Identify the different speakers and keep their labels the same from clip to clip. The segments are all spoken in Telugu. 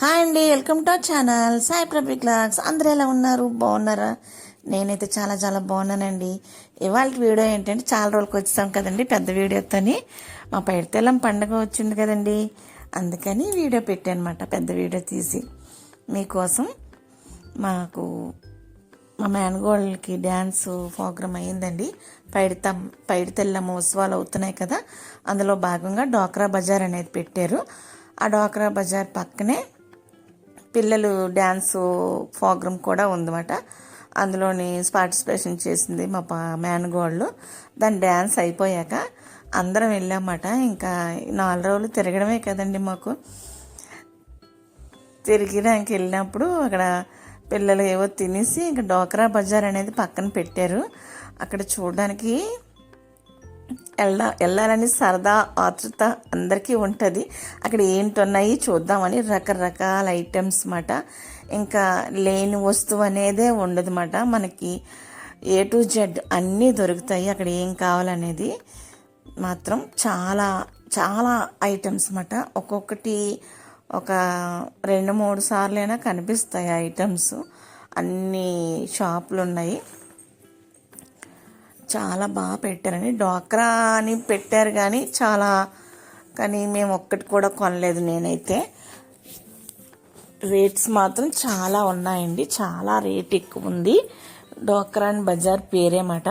Speaker 1: హాయ్ అండి welcome to our channel. Sai Prabhi clocks అందరూ ఎలా ఉన్నారు? బాగున్నారా? నేనైతే చాలా చాలా బాగున్నానండి. ఇవాళ వీడియో ఏంటంటే చాలా రోజులకి వచ్చాం కదండి పెద్ద వీడియోతోని. మా పైడితెల్లం పండగ వచ్చింది కదండి. అందుకని వీడియో పెట్టానమాట పెద్ద వీడియో తీసి. మీకోసం మాకు మా మేనగోళ్ళకి డ్యాన్స్ ప్రోగ్రామ్ అయ్యిందండి. పైడిత పైడితెల్లమ్మ ఉత్సవాలు అవుతున్నాయి కదా అందులో భాగంగా డోక్రా బజార్ అనేది పెట్టారు. ఆ డోక్రా బజార్ పక్కనే పిల్లలు డ్యాన్స్ ప్రోగ్రామ్ కూడా ఉందన్నమాట. అందులోని పార్టిసిపేషన్ చేసింది మా పా మేనగోళ్ళు. దాని డ్యాన్స్ అయిపోయాక అందరం వెళ్ళామట. ఇంకా నాలుగు రోజులు తిరగడమే కదండి మాకు. తిరిగినాక వెళ్ళినప్పుడు అక్కడ పిల్లలు ఏవో తినేసి ఇంకా డోక్రా బజార్ అనేది పక్కన పెట్టారు. అక్కడ చూడడానికి వెళ్ళ వెళ్ళాలని సరదా ఆతృత అందరికీ ఉంటుంది. అక్కడ ఏంటి ఉన్నాయి చూద్దామని రకరకాల ఐటమ్స్ మాట. ఇంకా లేని వస్తువు అనేదే ఉండదన్నమాట మనకి ఏ టు జెడ్ అన్నీ దొరుకుతాయి. అక్కడ ఏం కావాలనేది మాత్రం చాలా చాలా ఐటమ్స్ అన్నమాట ఒక్కొక్కటి ఒక రెండు మూడు సార్లైనా కనిపిస్తాయి ఐటమ్స్. అన్ని షాపులు ఉన్నాయి చాలా బాగా పెట్టారండి. డ్వాక్రా అని పెట్టారు కానీ చాలా కానీ మేము ఒక్కటి కూడా కొనలేదు నేనైతే. రేట్స్ మాత్రం చాలా ఉన్నాయండి. చాలా రేట్ ఎక్కువ ఉంది. డోక్రా అండ్ బజార్ పేరేమాట.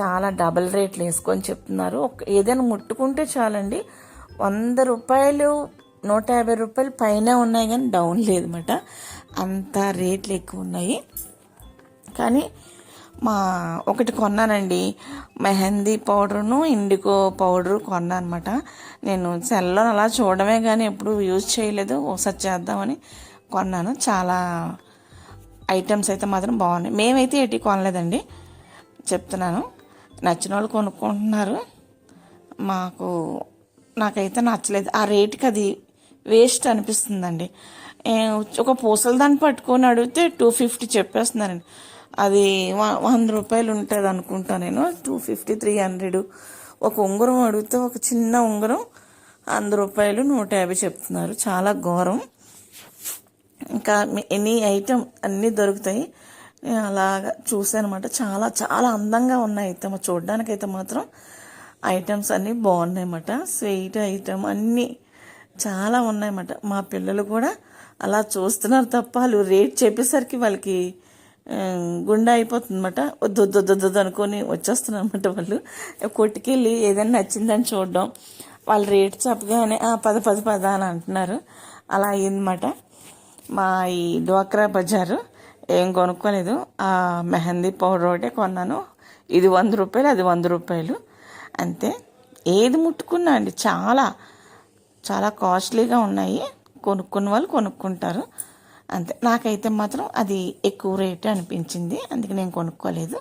Speaker 1: చాలా డబల్ రేట్లు వేసుకొని చెప్తున్నారు. ఒక ఏదైనా ముట్టుకుంటే చాలండి. వంద రూపాయలు నూట యాభై రూపాయలు పైన ఉన్నాయి కానీ డౌన్ లేదన్నమాట. అంత రేట్లు ఎక్కువ ఉన్నాయి. కానీ మా ఒకటి కొన్నానండి. మెహందీ పౌడర్ను ఇండిగో పౌడరు కొన్నాను అనమాట నేను సెల్లో అలా చూడమే కానీ ఎప్పుడు యూజ్ చేయలేదు. ఒకసారి చేద్దామని కొన్నాను. చాలా ఐటమ్స్ అయితే మాత్రం బాగున్నాయి. మేమైతే ఎట్టి కొనలేదండి. చెప్తున్నాను. నచ్చిన వాళ్ళు కొనుక్కుంటున్నారు. మాకు నాకైతే నచ్చలేదు. ఆ రేటుకి అది వేస్ట్ అనిపిస్తుందండి. ఒక పూసల దాన్ని పట్టుకొని అడిగితే టూ ఫిఫ్టీ చెప్పేస్తున్నారండి. అది వ- వంద రూపాయలు ఉంటుంది అనుకుంటా నేను. టూ ఫిఫ్టీ త్రీ హండ్రెడ్ ఒక ఉంగరం అడిగితే ఒక చిన్న ఉంగరం వంద రూపాయలు నూట యాభై చెప్తున్నారు. చాలా ఘోరం. ఇంకా ఎనీ ఐటెం అన్నీ దొరుకుతాయి. నేను అలాగా చూసానమాట చాలా చాలా అందంగా ఉన్నాయి అయితే చూడడానికి అయితే మాత్రం ఐటమ్స్ అన్నీ బాగున్నాయి అన్నమాట. స్వీట్ ఐటమ్ అన్నీ చాలా ఉన్నాయన్నమాట మా పిల్లలు కూడా అలా చూస్తున్నారు తప్ప వాళ్ళు రేట్ చెప్పేసరికి వాళ్ళకి గుండె అయిపోతుందన్నమాట. వద్దు వద్దు వద్దు వద్దు అనుకొని వచ్చేస్తున్నారన్నమాట వాళ్ళు. కొట్టుకెళ్ళి ఏదైనా నచ్చిందని చూడడం. వాళ్ళు రేట్ చెప్పగానే "ఆ, పద పద పద అని అంటున్నారు. అలా అయ్యిందన్నమాట. మా ఈ డ్వాక్రా బజారు ఏం కొనుక్కోలేదు. ఆ మెహందీ పౌడర్ ఒకటే కొన్నాను. ఇది వంద రూపాయలు అది వంద రూపాయలు. అంతే. ఏది ముట్టుకున్నా అండి చాలా చాలా కాస్ట్లీగా ఉన్నాయి. కొనుక్కున్న వాళ్ళు కొనుక్కుంటారు. అంతే. నాకైతే మాత్రం అది ఎక్కువ రేటు అనిపించింది. అందుకే నేను కొనుక్కోలేదు.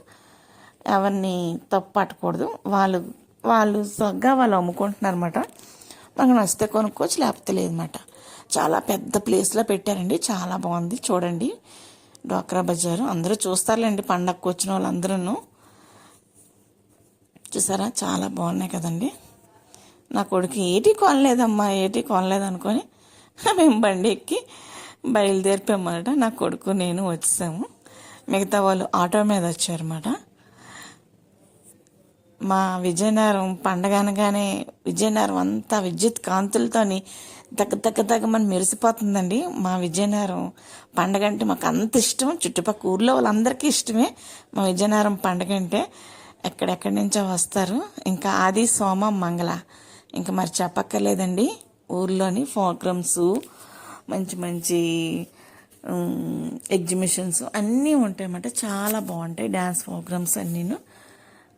Speaker 1: ఎవరిని తప్పు పట్టకూడదు. వాళ్ళు వాళ్ళు సగ్గా వాళ్ళు అమ్ముకుంటున్నారు అనమాట మనకు నచ్చితే కొనుక్కోవచ్చు లేకపోతే లేదన్నమాట. చాలా పెద్ద ప్లేస్లో పెట్టారండి. చాలా బాగుంది. చూడండి. డోక్రా బజారు. అందరూ చూస్తారులేండి పండగకు వచ్చిన వాళ్ళందరూ చూసారా? చాలా బాగున్నాయి కదండి. నా కొడుకు ఏటి కొనలేదమ్మా ఏటి కొనలేదు అనుకొని మేము బండి ఎక్కి బయలుదేరిపోయామన్నమాట. నా కొడుకు నేను వచ్చాము మిగతా వాళ్ళు ఆటో మీద వచ్చారన్నమాట. మా విజయనగరం పండగ అనగానే విజయనగరం అంతా విద్యుత్ కాంతులతోని దగ్గ దగ్గ దగ్గ మనం మెరిసిపోతుందండి. మా విజయనగరం పండగ అంటే మాకు అంత ఇష్టం. చుట్టుపక్కల ఊర్లో వాళ్ళందరికీ ఇష్టమే మా విజయనగరం పండగ అంటే. ఎక్కడెక్కడి నుంచో వస్తారు. ఇంకా ఆది సోమ మంగళ. ఇంకా మరి చెప్పక్కర్లేదండి. ఊర్లోని ప్రోగ్రామ్స్ మంచి మంచి ఎగ్జిబిషన్స్ అన్నీ ఉంటాయి అన్నమాట చాలా బాగుంటాయి డ్యాన్స్ ప్రోగ్రామ్స్ అన్నీను.